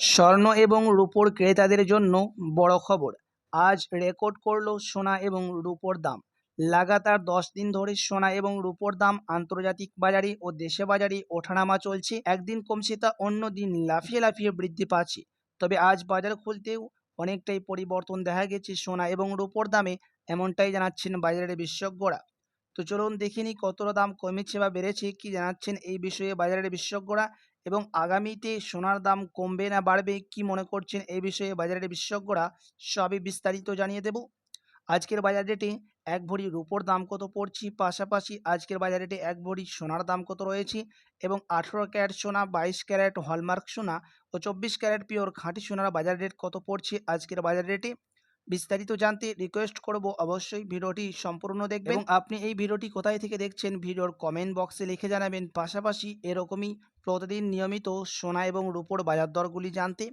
স্বর্ণ এবং রূপোর ক্রেতাদের জন্য বড় খবর। আজ রেকর্ড করল সোনা এবং রূপোর দাম। লাগাতার দশ দিন ধরে সোনা এবং রূপোর দাম আন্তর্জাতিক বাজারে ও দেশে বাজারে ওঠানামা চলছে। একদিন কমছে তা অন্য দিন লাফিয়ে লাফিয়ে বৃদ্ধি পাচ্ছে। তবে আজ বাজার খুলতেও অনেকটাই পরিবর্তন দেখা গেছে সোনা এবং রূপোর দামে, এমনটাই জানাচ্ছেন বাজারের বিশেষজ্ঞরা। তো চলুন দেখিনি কতটা দাম কমেছে বা বেড়েছে, কি জানাচ্ছেন এই বিষয়ে বাজারের বিশেষজ্ঞরা। এবং আগামীতে সোনার দাম কমবে না বাড়বে কি মনে করছেন এই বিষয়ে বাজারের বিশেষজ্ঞরা সবই বিস্তারিত জানিয়ে দেব। আজকের বাজার রেটে এক ভরি রূপোর দাম কত পড়ছে? পাশাপাশি আজকের বাজার রেটে এক ভরি সোনার দাম কত রয়েছে? এবং আঠেরো ক্যারেট সোনা, বাইশ ক্যারেট হলমার্ক সোনা ও চব্বিশ ক্যারেট পিওর খাঁটি সোনার বাজার রেট কত পড়ছে আজকের বাজার রেটে? বিস্তারিত জানতে রিকোয়েস্ট করব অবশ্যই ভিডিওটি সম্পূর্ণ দেখবেন। আপনি এই ভিডিওটি কোথায় থেকে দেখছেন ভিডিওর কমেন্ট বক্সে লিখে জানাবেন। পাশাপাশি এরকমই প্রতিদিন নিয়মিত সোনা এবং রূপোর বাজার দরগুলি জানতে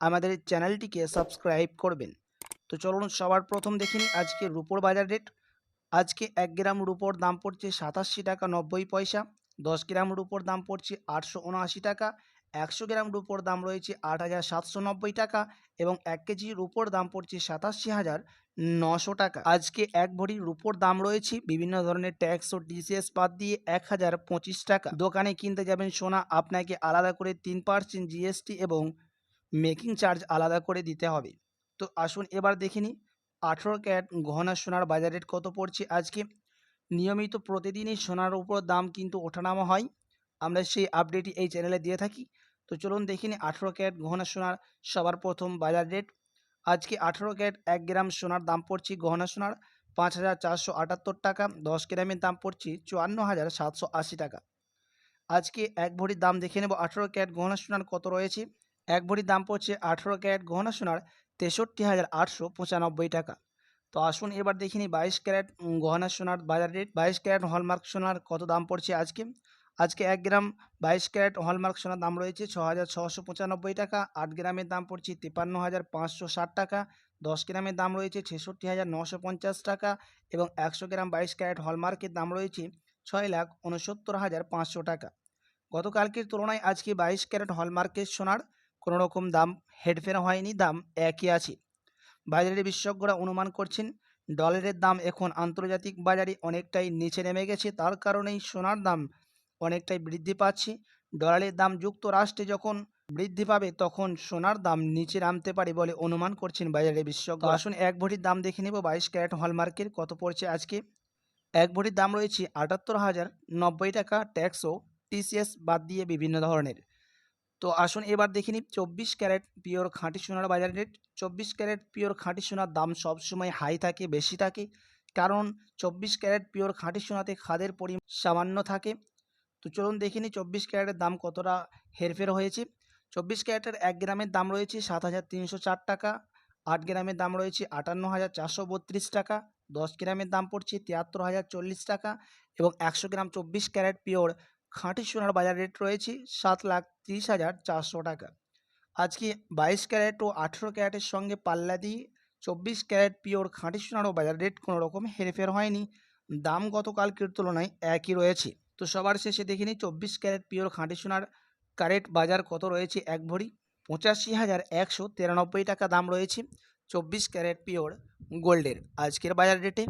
আমাদের চ্যানেলটিকে সাবস্ক্রাইব করবেন। তো চলুন সবার প্রথম দেখে নিই আজকে রূপোর বাজার রেট আজকে এক গ্রাম রূপোর দাম পড়ছে সাতাশি টাকা নব্বই পয়সা, দশ গ্রাম রূপোর দাম পড়ছে আটশো উনআশি টাকা একশো গ্রাম রুপোর দাম রয়েছে আট হাজার সাতশো নব্বই টাকা এবং এক কেজি রুপোর দাম পড়ছে সাতাশি হাজার নশো টাকা। আজকে এক ভরি রুপোর দাম রয়েছে বিভিন্ন ধরনের ট্যাক্স ও ডিসিএস বাদ দিয়ে এক হাজার পঁচিশ টাকা। দোকানে কিনতে যাবেন সোনা, আপনাকে আলাদা করে তিন পার্সেন্ট জিএসটি এবং মেকিং চার্জ আলাদা করে দিতে হবে। তো আসুন এবার দেখে নিই, আঠেরো ক্যাট গহনা সোনার বাজার রেট কত পড়ছে আজকে? নিয়মিত প্রতিদিনই সোনার উপর দাম কিন্তু ওঠানামা হয়। আমরা সেই আপডেটই এই চ্যানেলে দিয়ে থাকি। তো চলুন দেখে নিই আঠেরো ক্যারেট গহনা সোনার সবার প্রথম বাজার রেট আজকে আঠেরো ক্যারেট এক গ্রাম সোনার দাম পড়ছে গহনা সোনার পাঁচ হাজার চারশো আটাত্তর টাকা, দশ গ্রামের দাম পড়ছে চুয়ান্ন হাজার সাতশো আশি টাকা। আজকে এক ভরির দাম দেখে নেব আঠেরো ক্যারেট গহনা সোনার কত রয়েছে। এক ভরির দাম পড়ছে আঠেরো ক্যারেট গহনা সোনার তেষট্টি হাজার আটশো পঁচানব্বই টাকা। তো আসুন এবার দেখে নিই বাইশ ক্যারেট গহনা সোনার বাজার রেট বাইশ ক্যারেট হলমার্ক সোনার কত দাম পড়ছে আজকে? আজকে এক গ্রাম বাইশ ক্যারেট হলমার্ক সোনার দাম রয়েছে ছ হাজার ছশো পঁচানব্বই টাকা। আট গ্রামের দাম পড়ছে তিপ্পান্ন হাজার পাঁচশো ষাট টাকা। দশ গ্রামের দাম রয়েছে ছেষট্টি হাজার নশো পঞ্চাশ টাকা এবং একশো গ্রাম বাইশ ক্যারেট হলমার্কের দাম রয়েছে ছয় লাখ উনসত্তর হাজার পাঁচশো টাকা। গতকালকের তুলনায় আজকে বাইশ ক্যারেট হলমার্কের সোনার কোনো রকম দাম হেরফের হয়নি, দাম একই আছে। বাজারের বিশেষজ্ঞরা অনুমান করছেন, ডলারের দাম এখন আন্তর্জাতিক বাজারে অনেকটাই নিচে নেমে গেছে, তার কারণেই সোনার দাম অনেকটাই বৃদ্ধি পাচ্ছে। ডলারের দাম যুক্তরাষ্ট্রে যখন বৃদ্ধি পাবে তখন সোনার দাম নিচে নামতে পারে বলে অনুমান করছেন বাজারে বিশেষজ্ঞ আসুন এক ভরির দাম দেখে নেব। বাইশ ক্যারেট হলমার্কের কত পড়ছে আজকে? এক ভরির দাম রয়েছে আটাত্তর হাজার নব্বই টাকা। ট্যাক্স ও টিসিএস বাদ দিয়ে বিভিন্ন ধরনের। তো আসুন এবার দেখে নিই চব্বিশ ক্যারেট পিওর খাঁটি সোনার বাজার রেট। চব্বিশ ক্যারেট পিওর খাঁটি সোনার দাম সবসময় হাই থাকে বেশি থাকে। কারণ চব্বিশ ক্যারেট পিওর খাঁটি সোনাতে খাদের পরিমাণ সামান্য থাকে। তো চলুন দেখে নিই চব্বিশ ক্যারেটের দাম কতটা হেরফের হয়েছে। চব্বিশ ক্যারেটের এক গ্রামের দাম রয়েছে সাত হাজার তিনশো চার টাকা, আট গ্রামের দাম রয়েছে আটান্ন হাজার চারশো বত্রিশ টাকা, দশ গ্রামের দাম পড়ছে তিয়াত্তর হাজার চল্লিশ টাকা এবং একশো গ্রাম চব্বিশ ক্যারেট পিওর খাঁটি সোনার বাজার রেট রয়েছে সাত লাখ তিরিশ হাজার চারশো টাকা। আজকে বাইশ ক্যারেট ও আঠেরো ক্যারেটের সঙ্গে পাল্লা দিয়ে চব্বিশ ক্যারেট পিওর খাঁটি সোনারও বাজার রেট কোনো রকম হেরফের হয়নি। দাম গতকালকের তুলনায় একই রয়েছে। তো সবার শেষে দেখে নিই চব্বিশ ক্যারেট পিওর খাঁটি সোনার কারেট বাজার কত রয়েছে এক ভরি? পঁচাশি হাজার একশো তিরানব্বই টাকা দাম রয়েছে চব্বিশ ক্যারেট পিওর গোল্ডের। আজকের বাজার রেটে